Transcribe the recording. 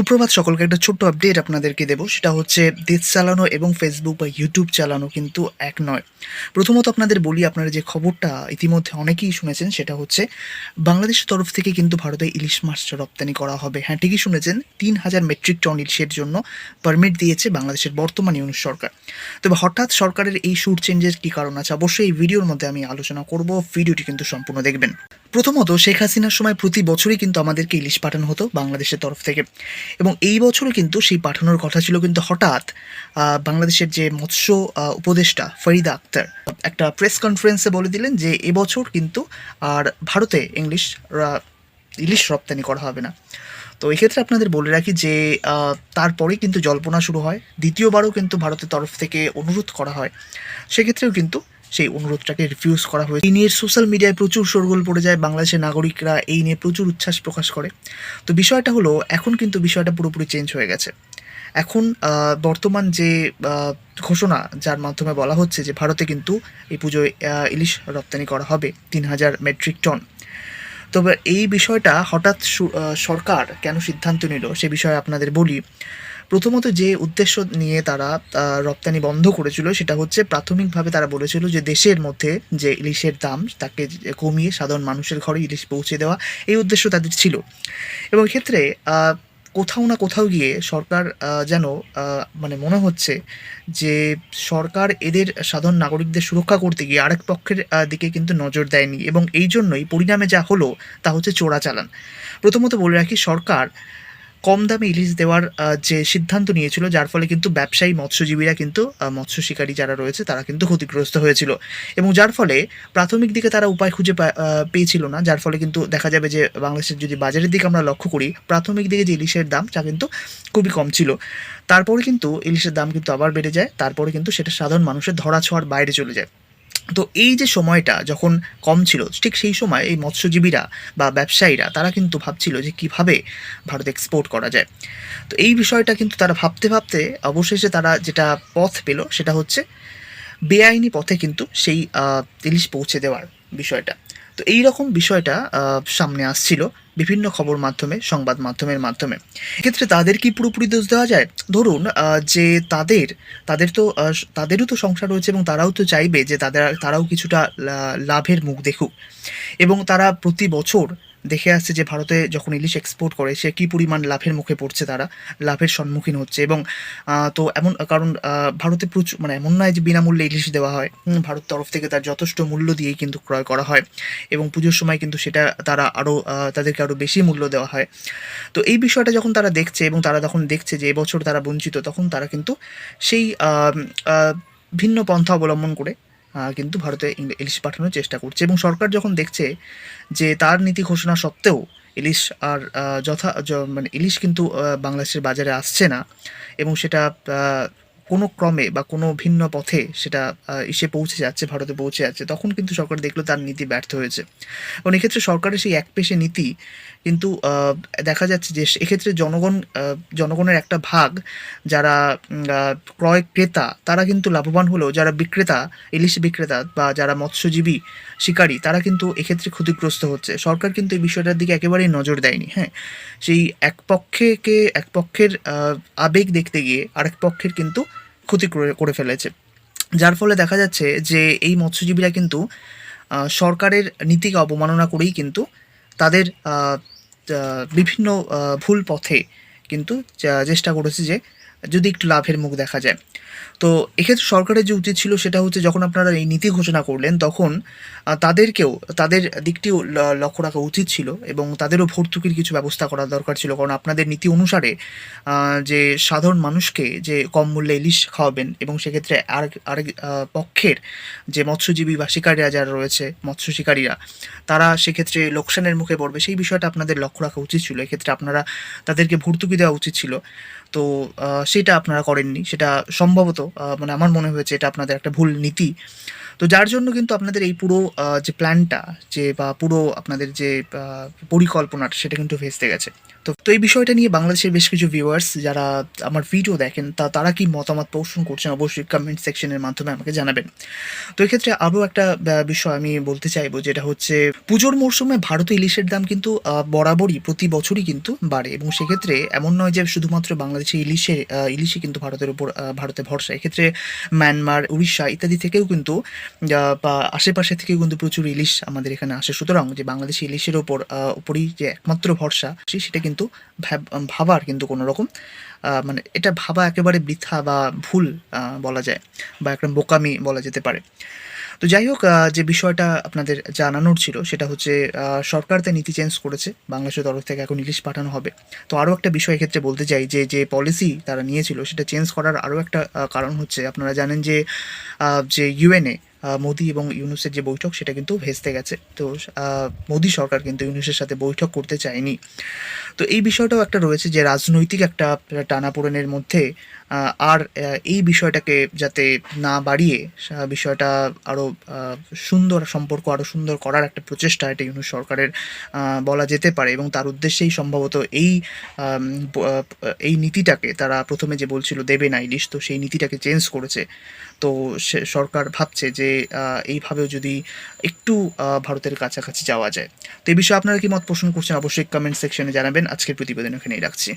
সুপ্রভাত সকলকে একটা ছোট্ট আপডেট আপনাদেরকে দেবো। সেটা হচ্ছে দেশ চালানো এবং ফেসবুক বা ইউটিউব চালানো কিন্তু এক নয়। প্রথমত আপনাদের বলি, আপনারা যে খবরটা ইতিমধ্যে অনেকেই শুনেছেন, সেটা হচ্ছে বাংলাদেশের তরফ থেকে কিন্তু ভারতে ইলিশ মাছ রপ্তানি করা হবে। হ্যাঁ ঠিকই শুনেছেন, তিন হাজার মেট্রিক টন ইলিশের জন্য পারমিট দিয়েছে বাংলাদেশের বর্তমান ইউনুস সরকার। তবে হঠাৎ সরকারের এই সুর চেঞ্জের কী কারণ আছে, অবশ্যই এই ভিডিওর মধ্যে আমি আলোচনা করব। ভিডিওটি কিন্তু সম্পূর্ণ দেখবেন। প্রথমত, শেখ হাসিনার সময় প্রতি বছরই কিন্তু আমাদেরকে ইলিশ পাঠানো হতো বাংলাদেশের তরফ থেকে। এবং এই বছরও কিন্তু সেই পাঠানোর কথা ছিল কিন্তু হঠাৎ বাংলাদেশের যে মৎস্য উপদেষ্টা ফরিদা আক্তার একটা প্রেস কনফারেন্সে বলে দিলেন যে এবছর কিন্তু আর ভারতে ইংলিশ ইলিশ রপ্তানি করা হবে না। তো এক্ষেত্রে আপনাদের বলে রাখি যে তারপরেই কিন্তু জল্পনা শুরু হয়। দ্বিতীয়বারও কিন্তু ভারতের তরফ থেকে অনুরোধ করা হয়। সেক্ষেত্রেও কিন্তু সেই অনুরোধটাকে রিফিউজ করা হয়েছে। এই নিয়ে সোশ্যাল মিডিয়ায় প্রচুর শোরগোল পড়ে যায় বাংলাদেশের নাগরিকরা, এই নিয়ে প্রচুর উচ্ছ্বাস প্রকাশ করে। তো বিষয়টা হলো, এখন কিন্তু বিষয়টা পুরোপুরি চেঞ্জ হয়ে গেছে। এখন বর্তমান যে ঘোষণা, যার মাধ্যমে বলা হচ্ছে যে ভারতে কিন্তু এই পুজোয় ইলিশ রপ্তানি করা হবে তিন হাজার মেট্রিক টন তবে এই বিষয়টা হঠাৎ সরকার কেন সিদ্ধান্ত নিল, সে বিষয়ে আপনাদের বলি। প্রথমত যে উদ্দেশ্য নিয়ে তারা রপ্তানি বন্ধ করেছিল সেটা হচ্ছে প্রাথমিকভাবে তারা বলেছিল যে দেশের মধ্যে যে ইলিশের দাম তাকে কমিয়ে সাধারণ মানুষের ঘরে ইলিশ পৌঁছে দেওয়া এই উদ্দেশ্য তাদের ছিল। এবং এক্ষেত্রে আহ, কোথাও না কোথাও গিয়ে সরকার যেন মানে মনে হচ্ছে যে সরকার এদের সাধারণ নাগরিকদের সুরক্ষা করতে গিয়ে আরেক পক্ষের দিকে কিন্তু নজর দেয়নি এবং এই জন্যই পরিণামে যা হলো তা হচ্ছে চোরাচালান। প্রথমত বলে রাখি সরকার কম দামে ইলিশ দেওয়ার যে সিদ্ধান্ত নিয়েছিল, যার ফলে কিন্তু ব্যবসায়ী, মৎস্যজীবীরা কিন্তু মৎস্য শিকারী যারা রয়েছে, তারা কিন্তু ক্ষতিগ্রস্ত হয়েছিল। এবং যার ফলে প্রাথমিক দিকে তারা উপায় খুঁজে পেয়েছিল না, যার ফলে কিন্তু দেখা যাবে যে বাংলাদেশের যদি বাজারের দিকে আমরা লক্ষ্য করি, প্রাথমিক দিকে যে ইলিশের দাম, তা কিন্তু খুবই কম ছিল। তারপরে কিন্তু ইলিশের দাম কিন্তু আবার বেড়ে যায়, তারপরে কিন্তু সেটা সাধারণ মানুষের ধরা ছোঁয়ার বাইরে চলে যায়। তো এই যে সময়টা যখন কম ছিল, ঠিক সেই সময় এই মৎস্যজীবীরা বা ব্যবসায়ীরা, তারা কিন্তু ভাবছিল যে কীভাবে ভারত এক্সপোর্ট করা যায়। তো এই বিষয়টা কিন্তু তারা ভাবতে ভাবতে অবশেষে তারা যেটা পথ পেল সেটা হচ্ছে, বেআইনি পথে কিন্তু সেই ইলিশ পৌঁছে দেওয়ার বিষয়টা। তো এই রকম বিষয়টা সামনে আসছিল বিভিন্ন খবর মাধ্যমে, সংবাদ মাধ্যমের মাধ্যমে। এক্ষেত্রে তাদের কি পুরোপুরি দোষ দেওয়া যায়? ধরুন যে তাদের তাদের তো তাদেরও তো সংসার রয়েছে এবং তারাও তো চাইবে যে তাদের, তারাও কিছুটা লাভের মুখ দেখুক। এবং তারা প্রতি বছর দেখে আসছে যে ভারতে যখন ইলিশ এক্সপোর্ট করে, সে কী পরিমাণ লাভের মুখে পড়ছে তারা, লাভের সম্মুখীন হচ্ছে এবং তো এমন, কারণ ভারতে প্রচুর মানে এমন নয় যে বিনামূল্যে ইলিশ দেওয়া হয় ভারত তরফ থেকে তার যথেষ্ট মূল্য দিয়েই কিন্তু ক্রয় করা হয় এবং পুজোর সময় কিন্তু সেটা তারা আরও তাদেরকে আরও বেশি মূল্য দেওয়া হয়। তো এই বিষয়টা যখন তারা দেখছে এবং তারা যখন দেখছে যে এবছর তারা বঞ্চিত, তখন তারা কিন্তু সেই ভিন্ন পন্থা অবলম্বন করে কিন্তু ভারতে ইলিশ পাঠানোর চেষ্টা করছে এবং সরকার যখন দেখছে যে তার নীতি ঘোষণা সত্ত্বেও ইলিশ আর যথা মানে ইলিশ কিন্তু বাংলাদেশের বাজারে আসছে না এবং সেটা কোনো ক্রমে বা কোনো ভিন্ন পথে সেটা এসে পৌঁছে যাচ্ছে, ভারতে পৌঁছে যাচ্ছে, তখন কিন্তু সরকার দেখল তার নীতি ব্যর্থ হয়েছে। এবং এক্ষেত্রে সরকারের সেই একপেশে নীতি কিন্তু দেখা যাচ্ছে যে এক্ষেত্রে জনগণ জনগণের একটা ভাগ যারা ক্রয় ক্রেতা, তারা কিন্তু লাভবান হলেও যারা বিক্রেতা, ইলিশ বিক্রেতা বা যারা মৎস্যজীবী শিকারী, তারা কিন্তু এক্ষেত্রে ক্ষতিগ্রস্ত হচ্ছে। সরকার কিন্তু এই বিষয়টার দিকে একেবারেই নজর দেয়নি হ্যাঁ? সেই এক পক্ষেকে এক পক্ষের আবেগ দেখতে গিয়ে আরেক পক্ষের কিন্তু ক্ষতি করে ফেলেছে। যার ফলে দেখা যাচ্ছে যে এই মৎস্যজীবীরা কিন্তু সরকারের নীতিকে অবমাননা করেই কিন্তু তাদের বিভিন্ন ভুল পথে কিন্তু চেষ্টা করেছে যে যদি একটু লাভের মুখ দেখা যায়। তো এক্ষেত্রে সরকারের যে উচিত ছিল সেটা হচ্ছে যখন আপনারা এই নীতি ঘোষণা করলেন, তখন তাদেরকেও, তাদের দিকটিও লক্ষ্য রাখা উচিত ছিল এবং তাদেরও ভর্তুকির কিছু ব্যবস্থা করা দরকার ছিল। কারণ আপনাদের নীতি অনুসারে যে সাধারণ মানুষকে যে কম মূল্যে ইলিশ খাওয়াবেন এবং সেক্ষেত্রে আরেক আরেক পক্ষের যে মৎস্যজীবী বা শিকারীরা যারা রয়েছে, মৎস্য শিকারীরা, তারা সেক্ষেত্রে লোকসানের মুখে পড়বে। সেই বিষয়টা আপনাদের লক্ষ্য রাখা উচিত ছিল। এক্ষেত্রে আপনারা তাদেরকে ভর্তুকি দেওয়া উচিত ছিল। তো সেটা আপনারা করেননি সেটা সম্ভবত মানে আমার মনে হয়েছে এটা আপনাদের একটা ভুল নীতি। তো যার জন্য কিন্তু আপনাদের এই পুরো যে প্ল্যানটা যে বা পুরো আপনাদের যে পরিকল্পনাটা সেটা কিন্তু ভেস্তে গেছে। তো তো এই বিষয়টা নিয়ে বাংলাদেশের বেশ কিছু ভিউয়ার্স যারা আমার ভিডিও দেখেন তা তারা কি মতামত পোষণ করছেন অবশ্যই কমেন্ট সেকশনের মাধ্যমে আমাকে জানাবেন। তো এক্ষেত্রে আরও একটা বিষয় আমি বলতে চাইব যেটা হচ্ছে পুজোর মরশুমে ভারতে ইলিশের দাম কিন্তু বরাবরই প্রতি বছরই কিন্তু বাড়ে। এবং সেক্ষেত্রে এমন নয় যে শুধুমাত্র বাংলাদেশে ইলিশে আহ, ইলিশই কিন্তু ভারতের উপর ভারতে ভরসা। এক্ষেত্রে মায়ানমার, উড়িষ্যা ইত্যাদি থেকেও কিন্তু বা আশেপাশে থেকেও কিন্তু প্রচুর ইলিশ আমাদের এখানে আসে। সুতরাং যে বাংলাদেশি ইলিশের ওপর উপরই যে একমাত্র ভরসা সেটা কিন্তু ভাব- ভাবার কিন্তু কোনো রকম মানে এটা ভাবা একেবারে বৃথা বা ভুল বলা যায় বা একটা বোকামি বলা যেতে পারে। তো যাই হোক যে বিষয়টা আপনাদের জানানোর ছিল, সেটা হচ্ছে সরকার তার নীতি চেঞ্জ করেছে, বাংলাদেশের তরফ থেকে এখন ইলিশ পাঠানো হবে। তো আরও একটা বিষয় ক্ষেত্রে বলতে চাই, যে যে পলিসি তারা নিয়েছিল, সেটা চেঞ্জ করার আরও একটা কারণ হচ্ছে, আপনারা জানেন যে যে ইউএনএ মোদি এবং ইউনুসের যে বৈঠক, সেটা কিন্তু ভেস্তে গেছে। তো মোদি সরকার কিন্তু ইউনুসের সাথে বৈঠক করতে চায়নি। তো এই বিষয়টাও একটা রয়েছে যে রাজনৈতিক একটা টানাপোড়েনের মধ্যে আর এই বিষয়টাকে যাতে না বাড়িয়ে বিষয়টা আরও সুন্দর সম্পর্ক আরও সুন্দর করার একটা প্রচেষ্টা এটা ইউনুস সরকারের বলা যেতে পারে এবং তার উদ্দেশ্যেই সম্ভবত এই এই নীতিটাকে তারা প্রথমে যে বলছিল দেবে না ইলিশ, তো সেই নীতিটাকে চেঞ্জ করেছে। তো সরকার ভাবছে যে এইভাবেও যদি একটু ভারতের কাছাকাছি যাওয়া যায়। তো এই বিষয়ে আপনারা কি মত পোষণ করছেন অবশ্যই কমেন্ট সেকশনে জানাবেন। আজকের প্রতিবেদন এখানেই রাখছি।